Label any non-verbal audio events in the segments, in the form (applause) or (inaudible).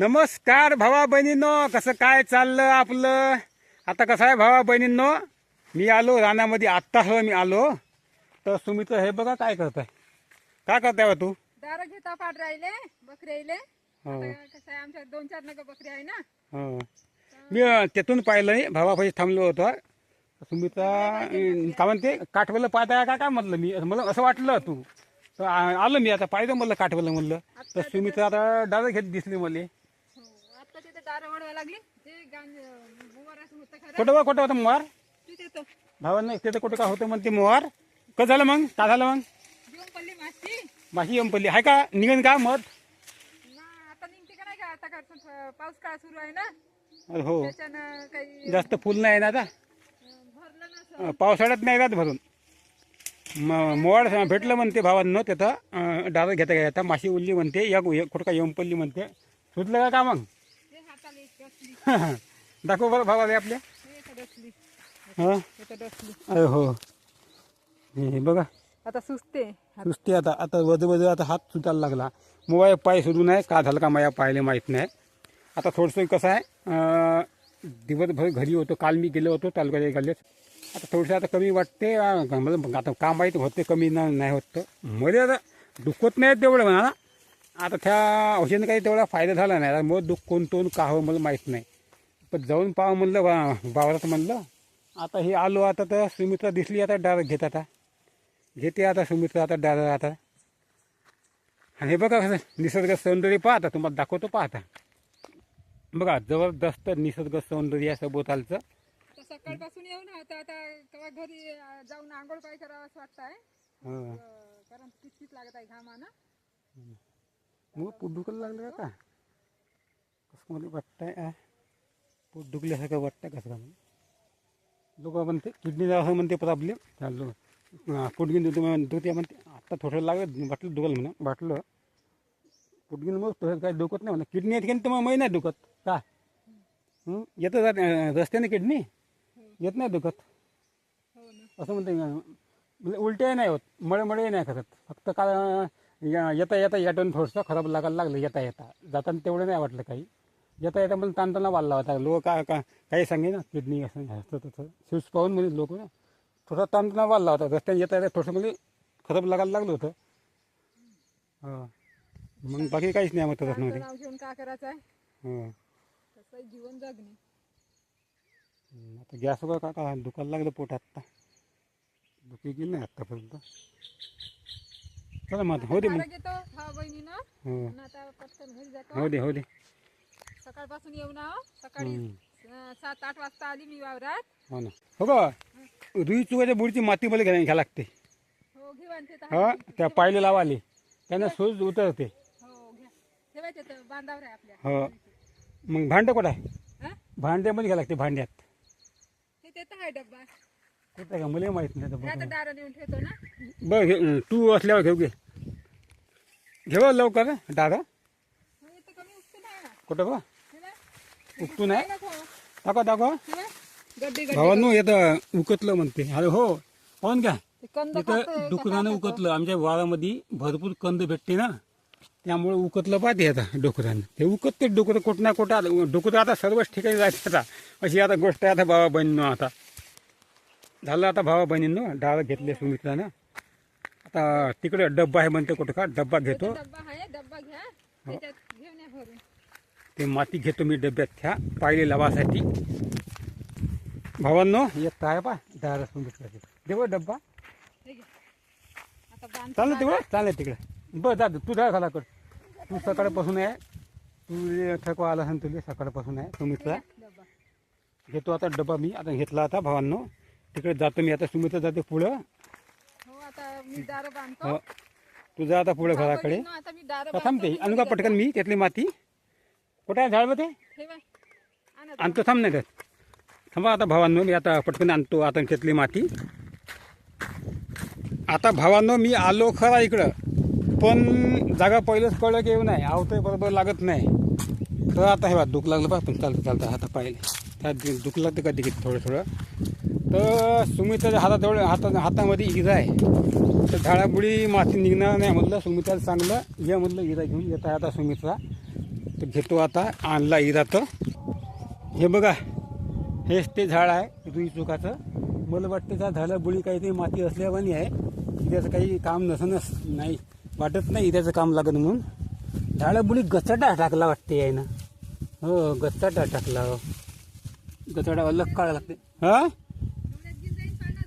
नमस्कार भावा बहिणींनो कसं काय चाललं आपलं? आता कसं आहे भावा बहिणींनो? मी आलो रानामध्ये आत्ता हो मी आलो. तर सुमित्र हे बघा काय करताय? काय करताय बा तू? दारा घेता पाठ राहिले बकरी आले हो. कसं आहे आमच्या दोन चार नग बकरी आहे ना. हो. मी अं, तिथून पाहिलं भावापाशी थांबलो होतो. सुमित्रा अं, काय म्हणते काठवेलं पाहत आहे का काय म्हटलं मी? मला असं वाटलं तू. तर आ- आलो मी आता पाहिलं म्हणलं काठवेलं म्हणलं. तर सुमित्रा आता डायरेक्ट घेत दिसली मला. लागली. ते कुठं बा कुठं होतं मोहार तो भावांना तिथं कुठं काय होतं म्हणते मोहार कसं झालं मग? काय झालं मग? माशी. येऊन आहे का? निघन का मत ना आता निघते का नाही का? आता का पाऊस काळ सुरू आहे ना? अरे हो. जास्त फुल नाही ना आता? पावसाळ्यात नाही राहत भरून. म मोवाड भेटलं म्हणते भावांनो तिथं. डाळ घेता घेता माशी उरली म्हणते. या कुठं का येऊन पडली म्हणते. सुटलं का का मग ते हाताला एक डसली (laughs) दाखव बरं भावाले आपल्या. हे? हां. हो बघा. आता सुचते सुस्ती आता. आता वध वध आता हात सुटायला लागला. मोबाईल पाय सुरू नाही का झालं का माझ्या पायाला माहीत नाही. आता थोडंसं कसं आहे दिवसभर घरी होतो. काल मी गेलो होतो तालुक्याच्या गल्ल्यात आता थोडंसं आता कमी वाटते. मला आता का माहीत होते कमी नाही होत. मध्ये आता दुखत नाही तेवढं म्हणा. ना. आता त्या औषधाने काही तेवढा फायदा झाला नाही. आता मग दुःख कोणतं का हो मला माहीत नाही. पण जाऊन पाहा म्हणलं बा- वावरात म्हणलं. आता हे आलो आता तर सुमित्रा दिसली आता डायरेक्ट घेत आता. घेते आता सुमित्रा आता डायरेक्ट आता. आणि हे बघा कसं निसर्ग सौंदर्य पाहता तुम्हाला दाखवतो पाहता. बघा जबरदस्त निसर्ग सौंदर्य आहे सभोवतालचं. सकाळपासून येऊन आता आता घरी जाऊन आंघोळ काय करावं असं वाटतं आहे हं. कारण किचकिच लागत आहे घामानं. मग दुखायला लागलं का? कसं मला वाटतंय? पोट दुखल्यासारखं वाटतं कसं का लोक म्हणते किडनी असं म्हणते प्रॉब्लेम आपले पोटगिन दुखते दुखते म्हणते आत्ता थोडं लागलं वाटलं दुखल म्हणा वाटलं. पोटगिन मग थोडं काय दुखत नाही म्हणा. किडनी येत की तुम्हाला तर मग नाही दुखत. का? हं? येतं रस्त्याने किडनी? येत नाही दुखत. असं म्हणते म्हणजे उलट्याही नाही होत मळे मळेही नाही करत. फक्त का या- येता येता याटून थोडंसं खराब लागायला लागलं येता येता जाताना तेवढं नाही वाटलं काही. येता येता मला ताणताना वाढला होता लोक काय का काही सांगे ना किडनी असं असं तसं शूज पाहून म्हणजे लोक ना थोडा ताणताना वाढला होता रस्त्याने येता येता थोडंसं म्हणजे खराब लागायला लागलं होतं. हो. मग बाकी काहीच नाही त्याच्यामध्ये नाव घेऊन काय करायचं आहे? तसं जीवन जगणे. आता गॅस वगैरे का का दुखायला लागलं पोट आत्ता. दुखी गेली नाही आत्तापर्यंत? चला मग हो दे मग. हो हो. दे हो दे. सकाळपासून आहो सकाळी हं. अं, सात आठ वाजता आली मी वावरात. हो ना. हो का? रुई चुकाच्या बुडीची माती मला घ्या घ्या लागते. हो घेऊ आणि ते हा त्या पायले लावाले. त्यांना सूज उतरते. हो घ्या. ठेवायचे तर बांधावर आहे आपल्या. हो. मग भांडं कुठं आहे? हा? भांड्यामध्ये घ्या लागते भांड्यात. ते आहे डब्बा. कुठं आहे का? मला माहीत नाही हे आता आता दारा नेऊन ठेवतो ना. बरं घे तू असल्यावर घेऊ घे. घेऊ लवकर दादा हो, इथं कमी उचते नाही ना कुठं हे. उपटू नाही नको. दाखवा. दाखवा हे भावांनो येतं उकतलं म्हणते. अरे हो पाहून ते कंद इथं डुकरानं उकतलं आमच्या वारामध्ये भरपूर कंद भेटते ना. त्यामुळे उकतलं पाहते आता डुकरानं. ते उकतते डुकरं कुठं ना कुठं आता- डुकरं आता सर्वच ठिकाणी जायचं आता. अशी आता गोष्ट आहे आता भावा बहिणीनं आता. झालं आता भावा बहिणींनो डाळ घेतले सुमित्रानं आता तिकडे डब्बा आहे म्हणते कुठं का? डब्बा घेतो. डब्बा आहे? डब्बा घ्या त्याच्यात घेऊन या भरून ते माती घेतो मी डब्यात ह्या पायले लावासाठी. भावांनो येत आहे पा डाळ सुमित्राची देव डब्बा. चालेल तिकडे चालेल तिकडे. बरं दादा तू खाला कर तू सकाळपासून आहे तू थकवा आला असेल तुला सकाळपासून आहे सुमित्रा डब्बा. घेतो आता डबा मी. आता घेतला आता भावांनो. तिकडे जातो मी. आता सुमित्रा जाते पुढं. हो बांधतो. हो. तू जा आता पुढं घराकडे. थांबते आणू का पटकन मी त्यातली माती. कुठं आहे झाड ते ठेवा आणा आणतो थांब नाही थांबा आता भावांनो मी आता पटकन आणतो आता त्यातली माती. आता भावांनो मी आलो खरा इकडं. पण जागा पहिलंच कळलं की येऊ नाही आवतंय बरोबर लागत नाही. तर आता हे बा दुःख लागलं बा पण चालतं चालतं आता पाहिले त्यात दुःख लागतं कधी कधी थोडं थोडं? तर सुमित्राच्या हाताजवळ हाता हातामध्ये इरा आहे. तर झाडापुडी माती निघणार नाही म्हटलं. सुमित्राला चांगलं ये म्हटलं इरा घेऊन येत आहे आता सुमित्रा तर घेतो आता आणला इरातं हे बघा हेच ते झाड आहे रुई चुकाचं मला वाटतं त्या झाडा बुळी काहीतरी माती असल्यावानी आहे. त्याचं काही काम नसनच नाही वाटत नाही त्याचं काम लागत म्हणून. झाडा बुळी गचाटा टाकला वाटते आहे ना हो गचाटा टाकला. हो गचाटा अलग काढा लागते. हा?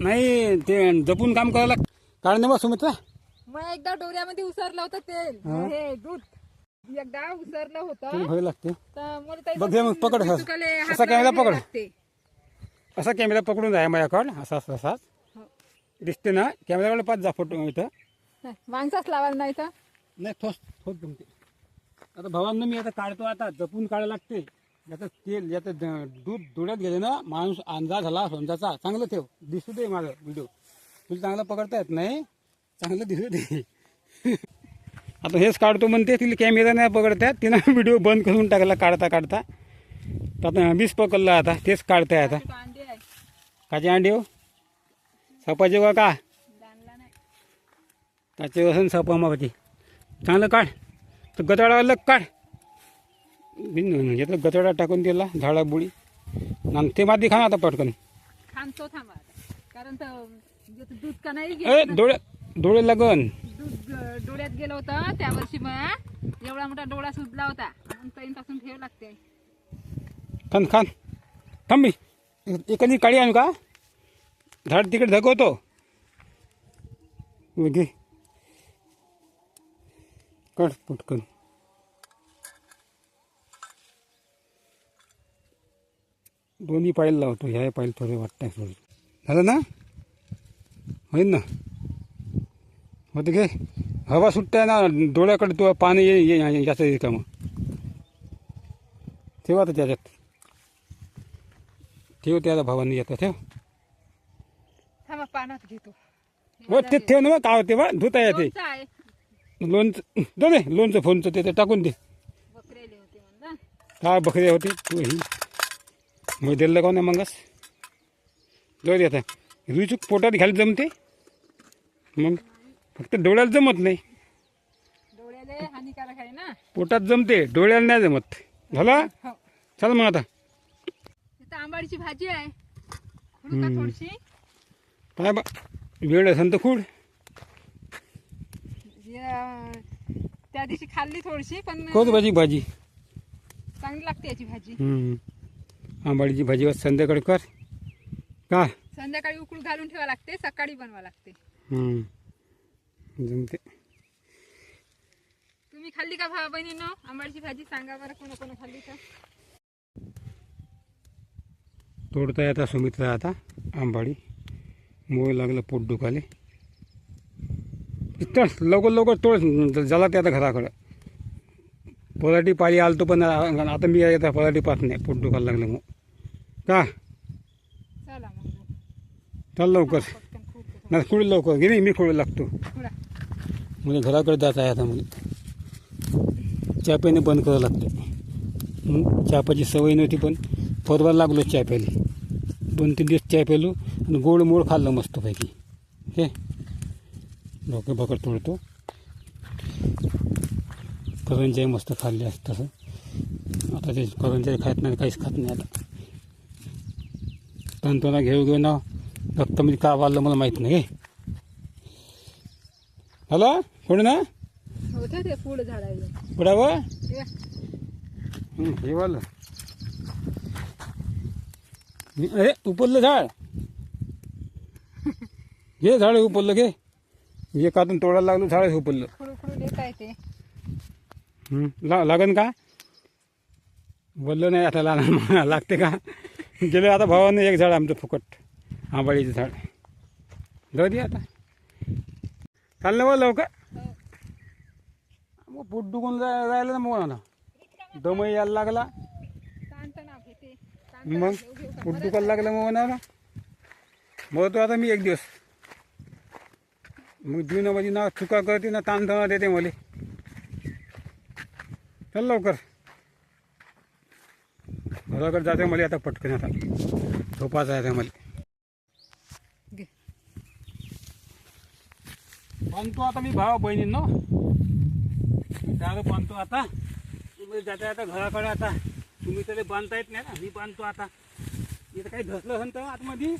नाही ते जपून काम करायला लाग काढ नाही बा सुमित्रा. मग एकदा डोऱ्यामध्ये उसरलं होतं तेल. हे दूध. एकदा उसरलं होतं. भय लागते? तर मला ताई बघ हे मग पकड असा. कॅमेरा लावायला पकड. लागते. असा कॅमेरा पकडून आहे माझ्याकडं असा असा असाच. हो. दिसते ना? कॅमेराकडे पाच जा फोटो इथं. नाही, माणसाच लावायला नाही तर? नाही थोस थोस जमते आता भावांना मी आता काढतो आता जपून काढायला लागते. याचं तेल याचं द- दूध डोळ्यात गेले ना माणूस अंदाज झाला समजाचा चांगलं ठेव. दिसू दे माझं व्हिडिओ तुला चांगलं पकडता येत नाही. चांगलं दिसू दे. (laughs) आता हेच काढतो म्हणते तिला कॅमेरा नाही पकडतात तिनं (laughs) व्हिडिओ बंद करून टाकला काढता काढता. तर आता मीच पकडलं आता तेच काढताय आता. काचे अंडे हो? सपाचे का का? त्याचे वसन सपा मागती. चांगलं काढ. तर गटाडा अलग काढ घेतलं गटाडा टाकून दिला झाडा बुडी. आणि ते माती खा आता पटकन. थांबतो थांबा कारण तर जे दूध का नाही ना. डोळे लागन. दूध अं, डोळ्यात गेलं होतं त्या वर्षी मग एवढा मोठा डोळा सुजला होता. तैनपासून ठेव लागते. खान खान थांबी एखादी काळी आणू का? झाड तिकडे धकवतो घे. कट पटकन. दोन्ही पायल लावतो ह्या पायल थोडे वाटतंय थोडं. झालं ना? होईल ना? होते घे. हवा सुटताय ना डोळ्याकडे तो पाणी ये येतं मग. ठेव आता त्याच्यात. ठेव त्याला भावांनी येतं ठेव. थांबा पानात घेतो. हो ते ठेव ना का होते बा धुता येते. लोणचं आहे. लोणचं दे लोणचं फोनचं ते ते टाकून दे. बकरेले होते म्हणलं. काय बकरे होते? तू ही. मग दिलं का नाही मंगस? जाऊ दे आता. रुचूक पोटात घ्यायला जमते? मग? फक्त डोळ्याला जमत नाही. डोळ्याले हानिकारक आहे ना? पोटात जमते डोळ्याला नाही जमत. झाला? हो. चल मग आता. इथं आंबाडीची भाजी आहे. खुडू का थोडीशी? काय बा वेळ असेल तर खूड. त्या दिवशी खाल्ली थोडीशी पण कोच भाजी? भाजी. चांगली लागते याची भाजी. हम्म. आंबाडीची भाजी आज संध्याकाळी कर. का? संध्याकाळी उकळू घालून ठेवा लागते सकाळी बनवा लागते. हम्म. जमते. तुम्ही खाल्ली का भावा बहिणीनो? आंबाडीची भाजी सांगा बरं कोण कोण खाल्ली आता सुमित्रा आता आंबाडी. मोळ लागलं पोट दुखाले लवकर लवकर तोड. झाला ते आता घराकडं. पलाटी पाळी आलतो पण आता मी आता पलाटी पाहत नाही पोट दुखायला लागलं मग. का चला लवकर. नाही खुड लवकर. घे मी खुड लागतो. म्हणजे घराकडे जात आहे आता म्हणजे चहा पिणे बंद करावं लागते. हं, चहा प्याची सवय नव्हती पण परवा लागलो चहा प्यायला दोन तीन दिवस चहा प्यालो आणि गोड मोड खाल्लं मस्तपैकी. हे. डोके बकड तोडतो. करंजाई मस्त खाल्ली असं तसं. आता ते करंजाई खात नाही काहीच खात नाही आता. तंतोना घेऊ घेऊ ना. रक्तामध्ये का वाढलं मला माहीत नाही हे. हॅलो? कोण ना? होतं ते फूड झाडायला. बुडावं हे, हे वालं. हे- अरे उपरलं झाड. घे झाड उपरलं घे. हे कातून तोडायला लागलो झाड उपरलं. खुडू खुडू देता येते हं, ला लागन का? बोललं नाही आता लहान लागते का? गेलं आता भावानं एक झाड आमचं फुकट. आंबाडीचं झाड. जाऊ दे आता. चाललं बा लवकर. हो. मग पोट दुखून जाय- राहिलं ना मग ना दमही यायला लागला. ताणतणाव घेते. ताणतणाव मग घेऊ घेऊ का? पोट दुखायला लागलं मग ना मग तो आता मी एक दिवस. मग जीवनामध्ये ना चुका करते ना ताणतणा देते मला. चल लवकर. घराकडे जाते मला आता पटकन आता. झोपायचं आहे आता मला. बांधतो आता मी भावा बहिणींनो. दारू बांधतो आता. मी जाता आता घराकडे आता. तुम्ही तरी बांधता येत नाही ना. मी बांधतो आता. इथं काही धसलं असेल तर आतमध्ये.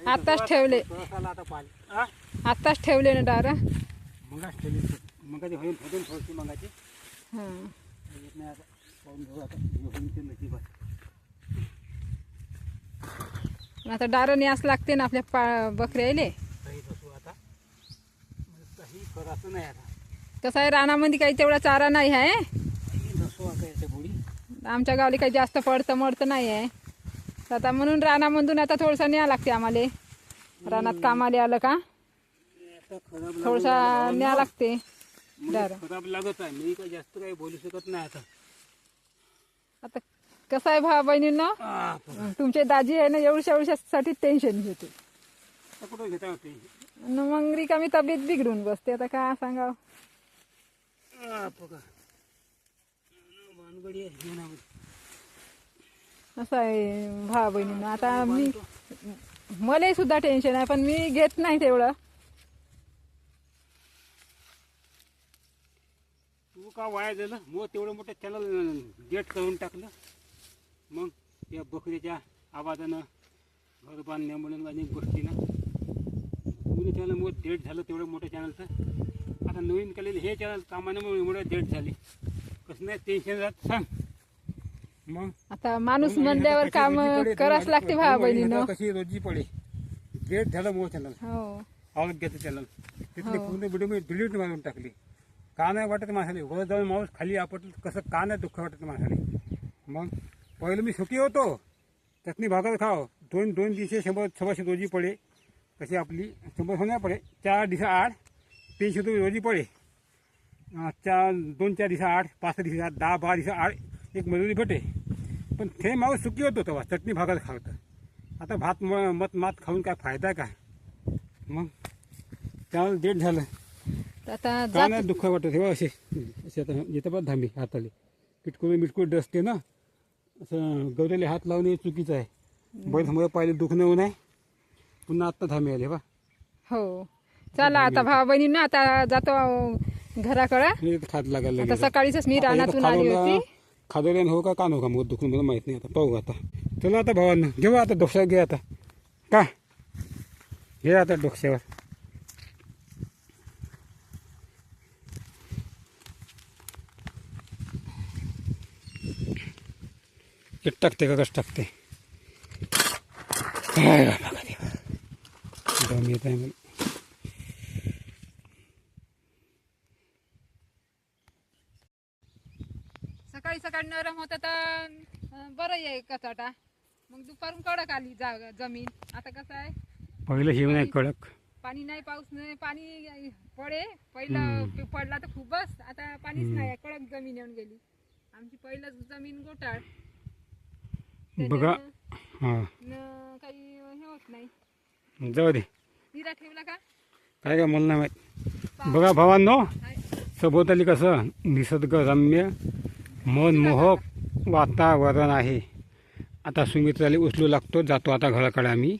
धसलं ठेवले. आता पाऊस आला आता पाणी. हा आत्ताच ठेवले ना डार मगाच ठेवली. मगाची होईल होतील थोडीशी मगाची. हां येत नाही आता. पाहून घेऊ आता. होईल ते नशिबात आता डार न्यास लागते ना आपल्या पा बकऱ्याले. नाही आता. कसं आहे रानामध्ये काही तेवढा चारा नाही आहे. काही नसू आता याच्या बुडी आमच्या गावाला काही जास्त पडतं मडतं नाही आहे. तर आता म्हणून रानामधून आता थोडंसं न्या लागते आम्हाला. रानात कामाला आलं का? आता खराब थोडसा न्या लागते. मला डार खराब लागत आहे. मी काही जास्त काही बोलू शकत नाही आता. आता कसं आहे भावा बहिणींनो? आ, तुमचे दाजी आहे ना एवढ्या एवढ्यासाठी टेन्शन घेते. कुठं घेता होते मग रिकामी तब्येत बिघडून बसते. आता काय सांगाव? आहे असं आहे भावा बहिणींनो आता मी मलाही सुद्धा टेन्शन आहे पण मी घेत नाही तेवढं. तू का वाया झालं मग तेवढं मोठं त्याला गेट करून टाकलं. मग या बकरीच्या आवाजानं घर बांधण्यामुळे म्हणून अनेक गोष्टीनं चॅनल मग डेट झालं तेवढं मोठं चॅनलचं आता नवीन केलेलं हे चॅनल कामानं एवढं डेट झाली. कसं नाही टेन्शन जात सांग. मग? आता माणूस म्हणल्यावर काम करावंच दोन लागते भावा बहिणीनं. कशी रोजी पडे डेट झालं मग चॅनल हो. आरोग्याचं चॅनल तिथली हो. पूर्ण व्हिडिओ मी डिलीट मारून टाकली. का नाही वाटत माणसाले? वर जाऊन माणूस खाली आपटलं कसं का नाही दुःख वाटत माणसाले? मग? पहिलं मी सुखी होतो. चटणी भाकर खाव. दोन दोन दिवशी शंभर सव्वाशे रोजी पडे. कशी आपली? शंभर होण्या पडे. चार दिवसा आठ तीनशे रुपये रोजी पडे. चार दोन चार दिवसा आठ पाच दिवसा आठ दहा बारा दिवसा आठ एक मजुरी भेटे. पण ते माणूस सुखी होतो तेव्हा चटणी भाकर खावतं आता भात म- मत मात खाऊन काय फायदा काय? मग त्यामुळे डेट झालं. आता का नाही दुःख वाटत. हे असे असे आता येतं पण धामी हाताले. किटकुळे मिटकुळे डसते ना. असं गौऱ्याला हात लावणे चुकीचं आहे. बैल समोर पाहिले दुःख नेऊ नये पुन्हा आत्ता धामी आले बा. हो. चला आता भावा बहिणींनो आता जातो घराकडं. हे खात लागायला आता लागले. सकाळीच मी आता रानातून इथं आली होती. खादवल्यानं हो का का नको मग दुखून मला माहीत नाही आता. पाहू आता. चला आता भावांना घेऊ आता डोक्यावर घे आता. का? घे आता डोक्यावर. टाकते का कसं टाकते? दम येत आहे मला सकाळी सकाळी नरम होतं तर बरं आहे कचाटा. मग दुपारून कडक आली जा जमीन. आता कसं आहे? पहिलं हे नाही कडक. पाणी नाही पाऊस नाही पाणी पडे. पहिलं पडला तर खूपच. आता पाणीच नाही कडक जमीन येऊन गेली. आमची पहिलंच जमीन गोटाळ बघा. हां. काही हे होत नाही. जाऊ दे. निरा ठेवला का? काय काय मला नाही माहीत? बघा भावांनो. सभोवताली कसं निसर्गरम्य मनमोहक वातावरण आहे. आता सुमित्राला उचलू लागतो जातो आता घराकडे आम्ही.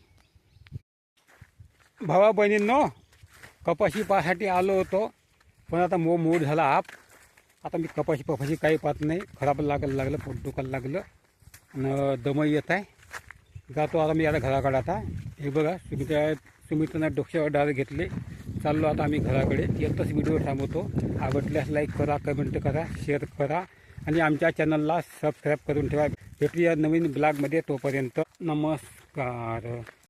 भावा बहिणींनो कपाशी पाहासाठी आलो होतो पण आता मो मूड झाला आप. आता मी कपाशी पपाशी काही पाहत नाही. खराब लागायला लागलं पोट दुखायला लागलं. आणि दमही येत आहे. जातो आता मी आता घराकडे आता. हे बघा सुमित्रा सुमित्रांना डोक्यावर डाळ घेतले. चाललो आता आम्ही घराकडे. येतच व्हिडिओ थांबवतो. आवडल्यास लाईक करा कमेंट करा शेअर करा आणि आमच्या चॅनलला सबस्क्राईब करून ठेवा. भेटूया नवीन ब्लॉगमध्ये तोपर्यंत. नमस्कार.